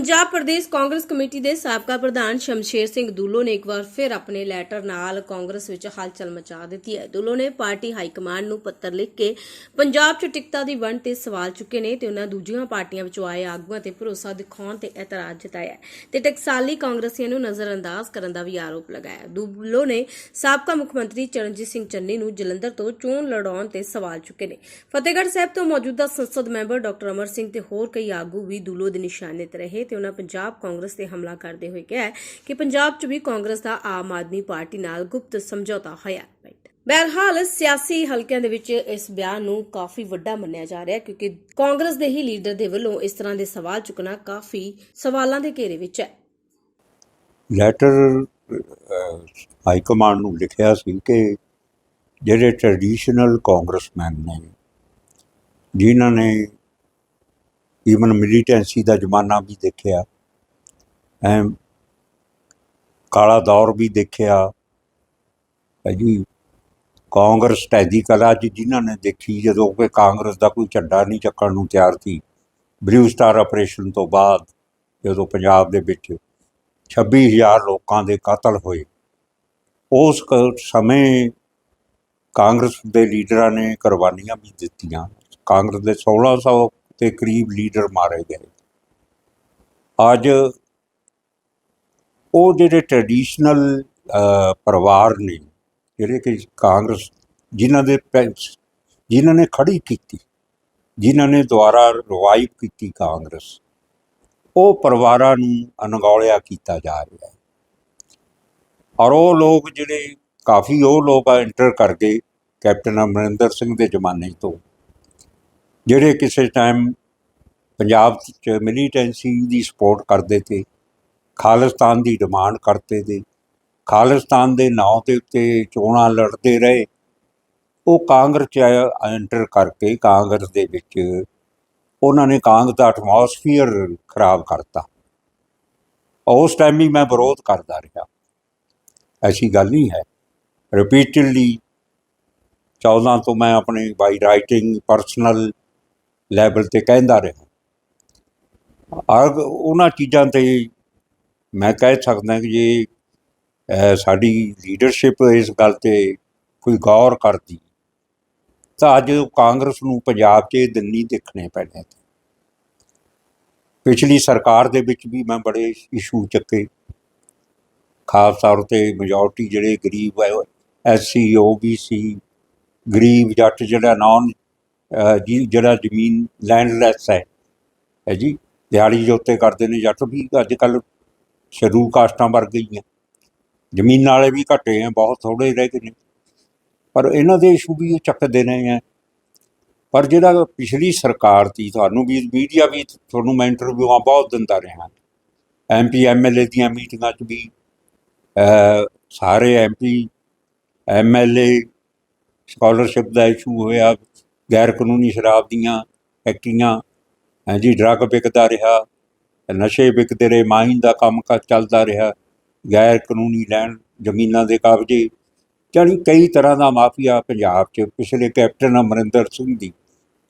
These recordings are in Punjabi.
ਪੰਜਾਬ ਪ੍ਰਦੇਸ਼ ਕਾਂਗਰਸ ਕਮੇਟੀ ਦੇ ਸਾਬਕਾ ਪ੍ਰਧਾਨ ਸ਼ਮਸ਼ੇਰ ਸਿੰਘ ਦੂਲੋ ਨੇ ਇੱਕ ਵਾਰ ਫਿਰ ਆਪਣੇ ਲੈਟਰ ਨਾਲ ਕਾਂਗਰਸ ਵਿੱਚ ਹਲਚਲ ਮਚਾ ਦਿੱਤੀ ਹੈ। ਦੂਲੋ ਨੇ ਪਾਰਟੀ ਹਾਈ ਕਮਾਂਡ ਨੂੰ ਪੱਤਰ ਲਿਖ ਕੇ ਪੰਜਾਬ 'ਚ ਟਿਕਟਾਂ ਦੀ ਵੰਡ ਤੇ ਸਵਾਲ ਚੁੱਕੇ ਨੇ ਤੇ ਉਹਨਾਂ ਦੂਜੀਆਂ ਪਾਰਟੀਆਂ ਵਿੱਚੋਂ ਆਏ ਆਗੂਆਂ ਤੇ ਭਰੋਸਾ ਦਿਖਾਉਣ ਤੇ ਇਤਰਾਜ਼ ਜਤਾਇਆ ਹੈ। ਤੇ ਟਕਸਾਲੀ ਕਾਂਗਰਸੀਆਂ ਨੂੰ ਨਜ਼ਰਅੰਦਾਜ਼ ਕਰਨ ਦਾ ਵੀ ਆਰੋਪ ਲਗਾਇਆ। ਦੂਲੋ ਨੇ ਸਾਬਕਾ ਮੁੱਖ ਮੰਤਰੀ ਚਰਨਜੀਤ ਸਿੰਘ ਚੰਨੀ ਨੂੰ ਜਲੰਧਰ ਤੋਂ ਚੋਣ ਲੜਾਉਣ ਤੇ ਸਵਾਲ ਚੁੱਕੇ ਨੇ। ਫਤਿਹਗੜ੍ਹ ਸਾਹਿਬ ਤੋਂ ਮੌਜੂਦਾ ਸੰਸਦ ਮੈਂਬਰ ਡਾਕਟਰ ਅਮਰ ਸਿੰਘ ਤੇ ਹੋਰ ਕਈ ਆਗੂ ਵੀ ਦੂਲੋ ਦੇ ਨਿਸ਼ਾਨੇ ਤੇ ਰਹੇ ਤੇ ਉਹਨਾਂ ਪੰਜਾਬ ਕਾਂਗਰਸ ਤੇ ਹਮਲਾ ਕਰਦੇ ਹੋਏ ਕਿਹਾ ਕਿ ਪੰਜਾਬ 'ਚ ਵੀ ਕਾਂਗਰਸ ਦਾ ਆਮ ਆਦਮੀ ਪਾਰਟੀ ਨਾਲ ਗੁਪਤ ਸਮਝੌਤਾ ਹੋਇਆ ਹੈ। ਬਹਰਹਾਲ ਸਿਆਸੀ ਹਲਕਿਆਂ ਦੇ ਵਿੱਚ ਇਸ ਬਿਆਨ ਨੂੰ ਕਾਫੀ ਵੱਡਾ ਮੰਨਿਆ ਜਾ ਰਿਹਾ ਕਿਉਂਕਿ ਕਾਂਗਰਸ ਦੇ ਹੀ ਲੀਡਰ ਦੇ ਵੱਲੋਂ ਇਸ ਤਰ੍ਹਾਂ ਦੇ ਸਵਾਲ ਚੁੱਕਣਾ ਕਾਫੀ ਸਵਾਲਾਂ ਦੇ ਘੇਰੇ ਵਿੱਚ ਹੈ। ਲੈਟਰ ਹਾਈ ਕਮਾਂਡ ਨੂੰ ਲਿਖਿਆ ਸੀ ਕਿ ਜਿਹੜੇ ਟ੍ਰੈਡੀਸ਼ਨਲ ਕਾਂਗਰਸਮੈਨ ਨੇ, ਜਿਨ੍ਹਾਂ ਨੇ ਈਵਨ ਮਿਲੀਟੈਂਸੀ ਦਾ ਜ਼ਮਾਨਾ ਵੀ ਦੇਖਿਆ। ਐ ਕਾਲਾ ਦੌਰ ਵੀ ਦੇਖਿਆ। ਹੈ ਜੀ, ਕਾਂਗਰਸ ਟੈਦੀ ਕਲਾ ਚ ਜਿਨ੍ਹਾਂ ਨੇ ਦੇਖੀ ਜਦੋਂ ਕਿ ਕਾਂਗਰਸ ਦਾ ਕੋਈ ਝੰਡਾ ਨਹੀਂ ਚੱਕਣ ਨੂੰ ਤਿਆਰ ਸੀ। ਬਲੂ ਸਟਾਰ ਆਪਰੇਸ਼ਨ ਤੋਂ ਬਾਅਦ ਜਦੋਂ ਪੰਜਾਬ ਦੇ ਵਿੱਚ 26000 ਲੋਕਾਂ ਦੇ ਕਤਲ ਹੋਏ, ਉਸ ਕ- ਸਮੇਂ ਕਾਂਗਰਸ ਦੇ ਲੀਡਰਾਂ ਨੇ ਕੁਰਬਾਨੀਆਂ ਵੀ ਦਿੱਤੀਆਂ। ਕਾਂਗਰਸ ਦੇ 1600 ਦੇ ਕਰੀਬ ਲੀਡਰ ਮਾਰੇ ਗਏ। ਅੱਜ ਉਹ ਜਿਹੜੇ ਟ੍ਰੈਡੀਸ਼ਨਲ ਪਰਿਵਾਰ ਨੇ, ਜਿਹੜੇ ਕਿ ਕਾਂਗਰਸ, ਜਿਨ੍ਹਾਂ ਦੇ ਪੈ- ਜਿਨ੍ਹਾਂ ਨੇ ਖੜੀ ਕੀਤੀ, ਜਿਨ੍ਹਾਂ ਨੇ ਦੁਆਰਾ ਰਿਵਾਈਵ ਕੀਤੀ ਕਾਂਗਰਸ, ਉਹ ਪਰਿਵਾਰਾਂ ਨੂੰ ਅਣਗੌਲਿਆ ਕੀਤਾ ਜਾ ਰਿਹਾ ਹੈ। ਔਰ ਉਹ ਲੋਕ ਜਿਹੜੇ, ਕਾਫੀ ਉਹ ਲੋਕ ਐਂਟਰ ਕਰ ਗਏ ਕੈਪਟਨ ਅਮਰਿੰਦਰ ਸਿੰਘ ਦੇ ਜ਼ਮਾਨੇ ਤੋਂ। ਜਿਹੜੇ ਕਿਸੇ ਟਾਈਮ ਪੰਜਾਬ 'ਚ ਮਿਲੀਟੈਂਸੀ ਦੀ ਸਪੋਰਟ ਕਰਦੇ ਤੇ, ਖਾਲਿਸਤਾਨ ਦੀ ਡਿਮਾਂਡ ਕਰਦੇ ਤੇ, ਖਾਲਿਸਤਾਨ ਦੇ ਨਾਂ ਦੇ ਉੱਤੇ ਚੋਣਾਂ ਲੜਦੇ ਰਹੇ, ਉਹ ਕਾਂਗਰਸ 'ਚ ਐਂਟਰ ਕਰਕੇ ਕਾਂਗਰਸ ਦੇ ਵਿੱਚ ਉਹਨਾਂ ਨੇ ਕਾਂਗਰਸ ਦਾ ਐਟਮੋਸਫੀਅਰ ਖਰਾਬ ਕਰਤਾ। ਉਸ ਟਾਈਮ ਵੀ ਮੈਂ ਵਿਰੋਧ ਕਰਦਾ ਰਿਹਾ। ਐਸੀ ਗੱਲ ਨਹੀਂ ਹੈ। ਰਿਪੀਟਡਲੀ 14 ਤੋਂ ਮੈਂ ਆਪਣੇ ਬਾਈ ਰਾਈਟਿੰਗ ਪਰਸਨਲ ਲੈਵਲ ਤੇ ਕਹਿੰਦਾ ਰਿਹਾ। ਔਰ ਉਹਨਾਂ ਚੀਜ਼ਾਂ ਤੇ ਮੈਂ ਕਹਿ ਸਕਦਾ ਕਿ ਜੇ ਸਾਡੀ ਲੀਡਰਸ਼ਿਪ ਇਸ ਗੱਲ ਤੇ ਕੋਈ ਗੌਰ ਕਰਦੀ, ਤਾਂ ਅੱਜ ਕਾਂਗਰਸ ਨੂੰ ਪੰਜਾਬ 'ਚ ਇਹ ਨਹੀਂ ਦੇਖਣੇ ਪੈਣੇ। ਪਿਛਲੀ ਸਰਕਾਰ ਦੇ ਵਿੱਚ ਵੀ ਮੈਂ ਬੜੇ ਇਸ਼ੂ ਚੱਕੇ। ਖਾਸ ਤੌਰ ਤੇ ਮੈਜੋਰਟੀ ਜਿਹੜੇ ਗਰੀਬ ਹੈ ਐਸਸੀ ਓਬੀਸੀ ਗਰੀਬ ਜੱਟ ਜਿਹੜਾ ਨੌਨ ਜਿਹੜਾ ਜ਼ਮੀਨ ਲੈਂਡਲੈਸ ਹੈ। ਹੈ ਜੀ? ਦਿਹਾੜੀ ਜੋਤੇ ਕਰਦੇ ਨੇ ਜੱਟ ਵੀ ਅੱਜ ਕੱਲ ਸ਼ਡਿਊਲ ਕਾਸਟਾਂ ਵਰ ਗਈਆਂ। ਜ਼ਮੀਨ ਵਾਲੇ ਵੀ ਘਟੇ ਆ ਬਹੁਤ ਥੋੜੇ ਰਹਿ ਗਏ ਨੇ। ਪਰ ਇਹਨਾਂ ਦੇ ਇਸ਼ੂ ਵੀ ਇਹ ਚੱਕਦੇ ਨੇ ਆ। ਪਰ ਜਿਹੜਾ ਪਿਛਲੀ ਸਰਕਾਰ ਸੀ ਤੁਹਾਨੂੰ ਵੀ ਮੀਡੀਆ ਵੀ ਤੁਹਾਨੂੰ ਮੈਂ ਇੰਟਰਵਿਊਆਂ ਬਹੁਤ ਦਿੰਦਾ ਰਿਹਾ। ਐਮਪੀ ਐਮਐਲਏ ਦੀਆਂ ਮੀਟਿੰਗਾਂ 'ਚ ਵੀ ਅਹ, ਸਾਰੇ ਐਮਪੀ ਐਮਐਲਏ ਸਕਾਲਰਸ਼ਿਪ ਦਾ ਇਸ਼ੂ ਹੋਇਆ। ਗੈਰ ਕਾਨੂੰਨੀ ਸ਼ਰਾਬ ਦੀਆਂ ਫੈਕਟਰੀਆਂ ਹਾਂਜੀ ਡਰੱਗ ਵਿਕਦਾ ਰਿਹਾ, ਨਸ਼ੇ ਵਿਕਦੇ ਰਹੇ, ਮਾਈਨ ਦਾ ਕੰਮ ਕਾ ਚੱਲਦਾ ਰਿਹਾ, ਗੈਰ ਕਾਨੂੰਨੀ ਲੈਣ ਜ਼ਮੀਨਾਂ ਦੇ ਕਬਜ਼ੇ, ਜਾਣੀ ਕਈ ਤਰ੍ਹਾਂ ਦਾ ਮਾਫੀਆ ਪੰਜਾਬ 'ਚ ਪਿਛਲੇ ਕੈਪਟਨ ਅਮਰਿੰਦਰ ਸਿੰਘ ਦੀ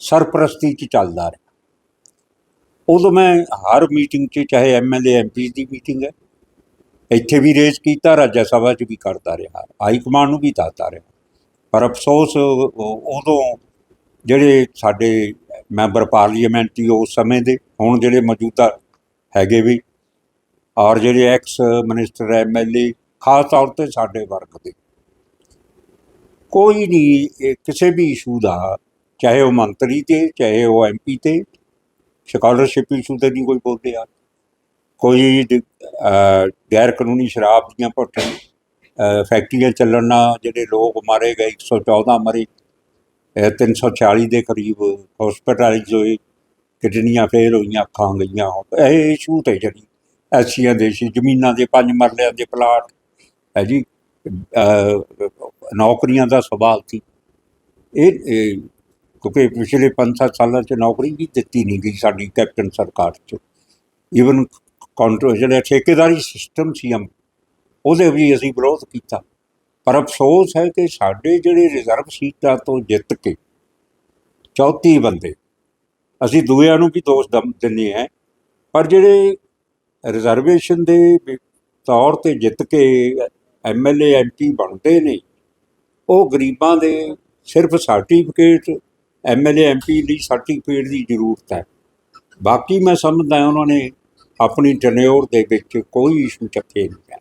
ਸਰਪ੍ਰਸਤੀ 'ਚ ਚੱਲਦਾ ਰਿਹਾ। ਉਦੋਂ ਮੈਂ ਹਰ ਮੀਟਿੰਗ 'ਚ, ਚਾਹੇ ਐਮਐਲਏ ਐਮਪੀ ਦੀ ਮੀਟਿੰਗ ਹੈ, ਇੱਥੇ ਵੀ ਰੇਜ਼ ਕੀਤਾ, ਰਾਜ ਸਭਾ 'ਚ ਵੀ ਕਰਦਾ ਰਿਹਾ, ਹਾਈ ਕਮਾਂਡ ਨੂੰ ਵੀ ਦੱਸਦਾ ਰਿਹਾ। ਪਰ ਅਫਸੋਸ, ਉਦੋਂ ਜਿਹੜੇ ਸਾਡੇ ਮੈਂਬਰ ਪਾਰਲੀਮੈਂਟ ਸੀ ਉਸ ਸਮੇਂ ਦੇ, ਹੁਣ ਜਿਹੜੇ ਮੌਜੂਦਾ ਹੈਗੇ ਵੀ, ਔਰ ਜਿਹੜੇ ਐਕਸ ਮਿਨਿਸਟਰ ਐਮਐਲਏ ਖਾਸ ਤੌਰ ਤੇ ਸਾਡੇ ਵਰਗ ਦੇ। ਕੋਈ ਨਹੀਂ ਕਿਸੇ ਵੀ ਇਸ਼ੂ ਦਾ, ਚਾਹੇ ਉਹ ਮੰਤਰੀ ਤੇ, ਚਾਹੇ ਉਹ ਐਮਪੀ ਤੇ ਸਕਾਲਰਸ਼ਿਪ ਇਸ਼ੂ ਤੇ ਨਹੀਂ ਕੋਈ ਬੋਲਦੇ ਆ। ਕੋਈ ਗੈਰ ਕਾਨੂੰਨੀ ਸ਼ਰਾਬ ਦੀਆਂ ਭੱਟਣ ਫੈਕਟਰੀਆਂ ਚੱਲਣ ਨਾਲ ਜਿਹੜੇ ਲੋਕ ਮਾਰੇ ਗਏ 114 ਮਰੇ 340 ਦੇ ਕਰੀਬ ਹਸਪੀਟਲਾਈਜ਼ ਹੋਏ, ਕਿਡਨੀਆਂ ਫੇਲ ਹੋਈਆਂ, ਅੱਖਾਂ ਗਈਆਂ। ਇਹ ਇਸ਼ੂ ਤੇ ਜਿਹੜੀ ਐਸੀਆਂ ਦੇ ਸੀ ਜ਼ਮੀਨਾਂ ਦੇ ਪੰਜ ਮਰਲਿਆਂ ਦੇ ਪਲਾਟ ਹੈ ਜੀ ਨੌਕਰੀਆਂ ਦਾ ਸਵਾਲ ਸੀ। ਇਹ ਕਿਉਂਕਿ ਪਿਛਲੇ 5-7 ਸਾਲਾਂ 'ਚ ਨੌਕਰੀ ਵੀ ਦਿੱਤੀ ਨਹੀਂ ਗਈ ਸਾਡੀ ਕੈਪਟਨ ਸਰਕਾਰ 'ਚ। ਈਵਨ ਕੰਟਰੋ ਜਿਹੜਾ ਠੇਕੇਦਾਰੀ ਸਿਸਟਮ ਸੀ ਹਮ ਉਹਦੇ ਵੀ ਅਸੀਂ ਵਿਰੋਧ ਕੀਤਾ। ਪਰ ਅਫਸੋਸ ਹੈ ਕਿ ਸਾਡੇ ਜਿਹੜੇ ਰਿਜ਼ਰਵ ਸੀਟਾਂ ਤੋਂ ਜਿੱਤ ਕੇ 34 ਬੰਦੇ, ਅਸੀਂ ਦੂਜਿਆਂ ਨੂੰ ਵੀ ਦੋਸ਼ ਦਮ ਦਿੰਦੇ ਹਾਂ, ਪਰ ਜਿਹੜੇ ਰਿਜ਼ਰਵੇਸ਼ਨ ਦੇ ਵਿ- ਤੌਰ ਤੇ ਜਿੱਤ ਕੇ ਐਮਐਲਏ ਐਮਪੀ ਬਣਦੇ ਨੇ, ਉਹ ਗਰੀਬਾਂ ਦੇ ਸਿਰਫ ਸਰਟੀਫਿਕੇਟ ਐਮਐਲਏ ਐਮਪੀ ਲਈ ਸਰਟੀਫਿਕੇਟ ਦੀ ਜ਼ਰੂਰਤ ਹੈ। ਬਾਕੀ ਮੈਂ ਸਮਝਦਾ ਉਹਨਾਂ ਨੇ ਆਪਣੀ ਟਨਿਓਰ ਦੇ ਵਿੱਚ ਕੋਈ ਇਸ਼ੂ ਚੱਕੇ ਨਹੀਂ ਹੈ।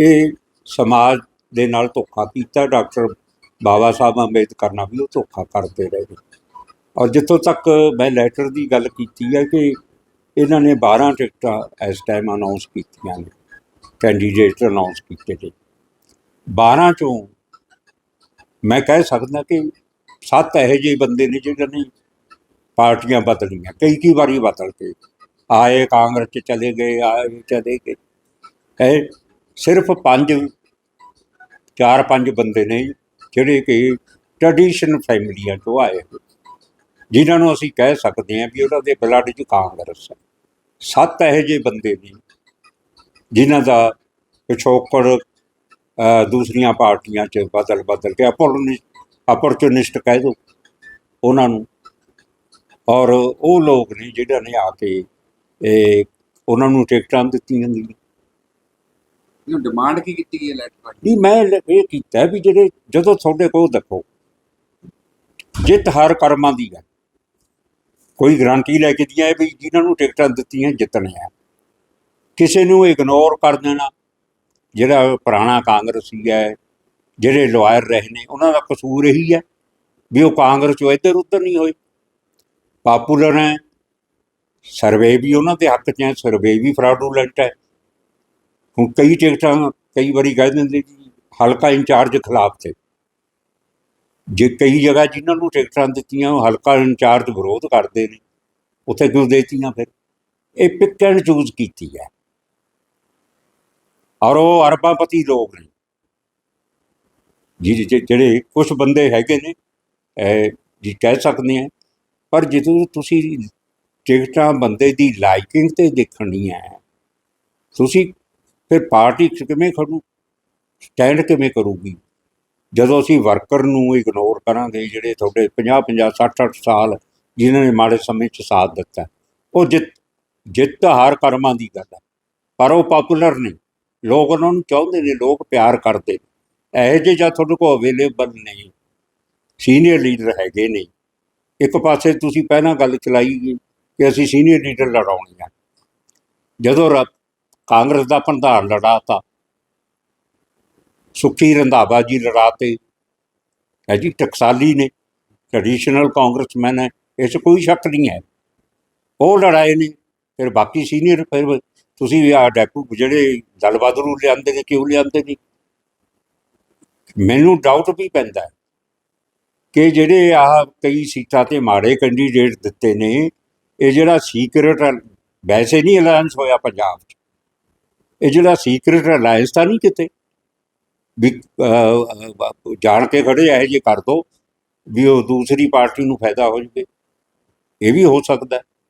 ਇਹ ਸਮਾਜ ਦੇ ਨਾਲ ਧੋਖਾ ਕੀਤਾ, ਡਾਕਟਰ ਬਾਬਾ ਸਾਹਿਬ ਅੰਬੇਦਕਰ ਨਾਲ ਵੀ ਉਹ ਧੋਖਾ ਕਰਦੇ ਰਹੇ ਔਰ ਜਿੱਥੋਂ ਤੱਕ ਮੈਂ ਲੈਟਰ ਦੀ ਗੱਲ ਕੀਤੀ ਹੈ ਕਿ ਇਹਨਾਂ ਨੇ 12 ਟਿਕਟਾਂ ਇਸ ਟਾਈਮ ਅਨਾਉਂਸ ਕੀਤੀਆਂ ਨੇ ਕੈਂਡੀਡੇਟ ਅਨਾਉਂਸ ਕੀਤੇ ਨੇ। 12 ਚੋਂ ਮੈਂ ਕਹਿ ਸਕਦਾ ਕਿ ਸੱਤ ਇਹੋ ਜਿਹੇ ਬੰਦੇ ਨੇ ਜਿਹੜੇ ਨੇ ਪਾਰਟੀਆਂ ਬਦਲੀਆਂ, ਕਈ ਕਈ ਵਾਰੀ ਬਦਲ ਕੇ ਆਏ, ਕਾਂਗਰਸ ਚ ਚਲੇ ਗਏ, ਆਏ, ਚਲੇ ਗਏ। ਇਹ ਸਿਰਫ ਪੰਜ ਚਾਰ ਪੰਜ ਬੰਦੇ ਨੇ ਜਿਹੜੇ ਕਿ ਟ੍ਰੈਡੀਸ਼ਨ ਫੈਮਿਲੀਆਂ ਤੋਂ ਆਏ ਹੋਏ। ਜਿਨ੍ਹਾਂ ਨੂੰ ਅਸੀਂ ਕਹਿ ਸਕਦੇ ਹਾਂ ਵੀ ਉਹਨਾਂ ਦੇ ਬਲੱਡ 'ਚ ਕਾਂਗਰਸ ਹੈ। ਸੱਤ ਇਹੋ ਜਿਹੇ ਬੰਦੇ ਨੇ, ਜਿਨ੍ਹਾਂ ਦਾ ਪਿਛੋਕੜ ਦੂਸਰੀਆਂ ਪਾਰਟੀਆਂ 'ਚ ਬਦਲ ਬਦਲ ਕੇ ਅਪਰਚੂਨਿਸਟ ਕਹਿ ਦੋ ਉਹਨਾਂ ਨੂੰ। ਔਰ ਉਹ ਲੋਕ ਨੇ ਜਿਹੜਾ ਨੇ ਆ ਕੇ ਇਹ, ਉਹਨਾਂ ਨੂੰ ਟਿਕਟਾਂ ਦਿੱਤੀਆਂ ਗਈਆਂ। ਇਹ ਡਿਮਾਂਡ ਕੀ ਕੀਤੀ ਗਈ ਹੈ ਲੈਟਰ ਨਹੀਂ, ਮੈਂ ਇਹ ਕੀਤਾ ਵੀ ਜਿਹੜੇ ਜਦੋਂ ਤੁਹਾਡੇ ਕੋਲ ਦੇਖੋ ਜਿੱਤ ਹਰ ਕਰਮਾਂ ਦੀ ਹੈ ਕੋਈ ਗਰੰਟੀ ਲੈ ਕੇ ਦਿਆ ਵੀ ਜਿਨ੍ਹਾਂ ਨੂੰ ਟਿਕਟਾਂ ਦਿੱਤੀਆਂ ਜਿੱਤਣੇ ਆ। ਕਿਸੇ ਨੂੰ ਇਗਨੋਰ ਕਰ ਦੇਣਾ। ਜਿਹੜਾ ਪੁਰਾਣਾ ਕਾਂਗਰਸੀ ਹੈ, ਜਿਹੜੇ ਲਾਇਰ ਰਹੇ ਨੇ, ਉਹਨਾਂ ਦਾ ਕਸੂਰ ਇਹੀ ਹੈ ਵੀ ਉਹ ਕਾਂਗਰਸ ਚੋਂ ਇੱਧਰ ਉੱਧਰ ਨਹੀਂ ਹੋਏ। ਪਾਪੂਲਰ ਹੈ। ਸਰਵੇ ਵੀ ਉਹਨਾਂ ਦੇ ਹੱਕ 'ਚ ਹੈ। ਸਰਵੇ ਵੀ ਫਰਾਡੂਲੈਂਟ ਹੈ। ਹੁਣ ਕਈ ਟਿਕਟਾਂ ਕਈ ਵਾਰੀ ਕਹਿ ਦਿੰਦੇ ਜੀ, ਹਲਕਾ ਇੰਚਾਰਜ ਖਿਲਾਫ ਤੇ। ਜੇ ਕਈ ਜਗ੍ਹਾ ਜਿਨ੍ਹਾਂ ਨੂੰ ਟਿਕਟਾਂ ਦਿੱਤੀਆਂ, ਉਹ ਹਲਕਾ ਇੰਚਾਰਜ ਵਿਰੋਧ ਕਰਦੇ ਨੇ, ਉੱਥੇ ਕਿਉਂ ਦੇਤੀਆਂ ਫਿਰ? ਇਹ ਪਿਕ ਐਂਡ ਚੂਜ਼ ਕੀਤੀ ਹੈ। ਔਰ ਉਹ ਅਰਬਾਪਤੀ ਲੋਕ ਨੇ। ਜਿਹਦੇ ਜਿਹੜੇ ਕੁਝ ਬੰਦੇ ਹੈਗੇ ਨੇ, ਇਹ ਜੀ ਕਹਿ ਸਕਦੇ ਆ, ਪਰ ਜਦੋਂ ਤੁਸੀਂ ਟਿਕਟਾਂ ਬੰਦੇ ਦੀ ਲਾਈਕਿੰਗ ਤੇ ਦੇਖਣੀ ਹੈ, ਤੁਸੀਂ ਫਿਰ ਪਾਰਟੀ 'ਚ ਕਿਵੇਂ ਖੜੂ? ਸਟੈਂਡ ਕਿਵੇਂ ਕਰੂਗੀ? ਜਦੋਂ ਅਸੀਂ ਵਰਕਰ ਨੂੰ ਇਗਨੋਰ ਕਰਾਂਗੇ, ਜਿਹੜੇ ਤੁਹਾਡੇ 50 50 60 60 ਸਾਲ ਜਿਨ੍ਹਾਂ ਨੇ ਮਾੜੇ ਸਮੇਂ 'ਚ ਸਾਥ ਦਿੱਤਾ, ਉਹ ਜਿੱਤ ਜਿੱਤ ਹਾਰ ਕਰਮਾਂ ਦੀ ਗੱਲ ਹੈ। ਪਰ ਉਹ ਪਪੂਲਰ ਨਹੀਂ ਲੋਕ ਉਹਨਾਂ ਨੂੰ ਚਾਹੁੰਦੇ ਨੇ, ਲੋਕ ਪਿਆਰ ਕਰਦੇ ਨੇ। ਇਹੋ ਜਿਹੇ ਜਾਂ ਤੁਹਾਡੇ ਕੋਲ ਅਵੇਲੇਬਲ ਨਹੀਂ। ਸੀਨੀਅਰ ਲੀਡਰ ਹੈਗੇ ਨਹੀਂ ਇੱਕ ਪਾਸੇ ਤੁਸੀਂ ਪਹਿਲਾਂ ਗੱਲ ਚਲਾਈ ਗਈ ਕਿ ਅਸੀਂ ਸੀਨੀਅਰ ਲੀਡਰ ਲੜਾਉਣੇ ਆ। ਜਦੋਂ ਰ- ਕਾਂਗਰਸ ਦਾ ਪ੍ਰਧਾਨ ਲੜਾਤਾ। ਸੁਖੀ ਰੰਧਾਵਾ ਜੀ ਲੜਾਤੇ। ਹੈ ਜੀ ਟਕਸਾਲੀ ਨੇ ਟ੍ਰੈਡੀਸ਼ਨਲ ਕਾਂਗਰਸਮੈਨ ਹੈ ਇਸ 'ਚ ਕੋਈ ਸ਼ੱਕ ਨਹੀਂ ਹੈ। ਉਹ ਲੜਾਏ ਨੇ, ਫਿਰ ਬਾਕੀ ਸੀਨੀਅਰ ਫਿਰ ਤੁਸੀਂ ਆ ਡੈਪੂ ਜਿਹੜੇ ਦਲ ਬਦਲੂ ਲਿਆਂਦੇ ਨੇ, ਕਿਉਂ ਲਿਆਂਦੇ ਨੇ? ਮੈਨੂੰ ਡਾਊਟ ਵੀ ਪੈਂਦਾ ਕਿ ਜਿਹੜੇ ਆ ਕਈ ਸੀਟਾਂ ਤੇ ਮਾੜੇ ਕੈਂਡੀਡੇਟ ਦਿੱਤੇ ਨੇ, ਇਹ ਜਿਹੜਾ ਸੀਕ੍ਰੇਟ ਵੈਸੇ ਨਹੀਂ ਅਲਾਈਅੰਸ ਹੋਇਆ ਪੰਜਾਬ 'ਚ। ਇਹ ਜਿਹੜਾ ਸੀਕ੍ਰੇਟ ਅਲਾਈਅੰਸ ਤਾਂ ਨਹੀਂ ਕਿਤੇ? ਵੀ ਜਾਣ ਕੇ ਖੜੇ ਇਹੋ ਜਿਹੇ ਕਰ ਦੋ, ਵੀ ਉਹ ਦੂਸਰੀ ਪਾਰਟੀ ਨੂੰ ਫਾਇਦਾ ਹੋ ਜਵੇ। ਇਹ ਵੀ ਹੋ ਸਕਦਾ।